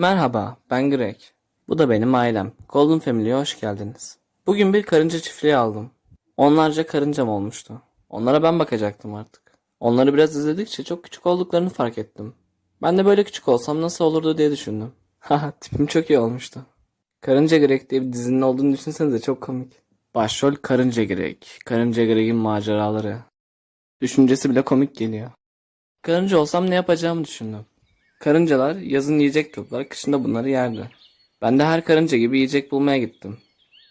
Merhaba, ben Greg. Bu da benim ailem. Golden Family'ye hoş geldiniz. Bugün bir karınca çiftliği aldım. Onlarca karıncam olmuştu. Onlara ben bakacaktım artık. Onları biraz izledikçe çok küçük olduklarını fark ettim. Ben de böyle küçük olsam nasıl olurdu diye düşündüm. Haha, tipim çok iyi olmuştu. Karınca Greg diye bir dizinin olduğunu düşünsenize çok komik. Başrol Karınca Greg. Karınca Greg'in maceraları. Düşüncesi bile komik geliyor. Karınca olsam ne yapacağımı düşündüm. Karıncalar yazın yiyecek toplar, kışın da bunları yerdi. Ben de her karınca gibi yiyecek bulmaya gittim.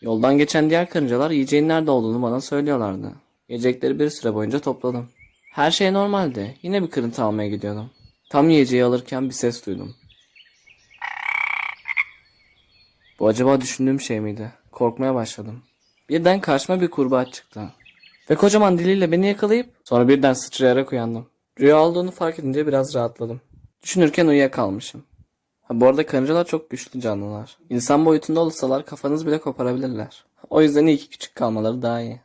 Yoldan geçen diğer karıncalar yiyeceğin nerede olduğunu bana söylüyorlardı. Yiyecekleri bir süre boyunca topladım. Her şey normaldi. Yine bir kırıntı almaya gidiyordum. Tam yiyeceği alırken bir ses duydum. Bu acaba düşündüğüm şey miydi? Korkmaya başladım. Birden karşıma bir kurbağa çıktı. Ve kocaman diliyle beni yakalayıp sonra birden sıçrayarak uyandım. Rüya olduğunu fark edince biraz rahatladım. Düşünürken uyuyakalmışım. Ha, bu arada karıncalar çok güçlü canlılar. İnsan boyutunda olsalar kafanız bile koparabilirler. O yüzden iyi ki küçük kalmaları daha iyi.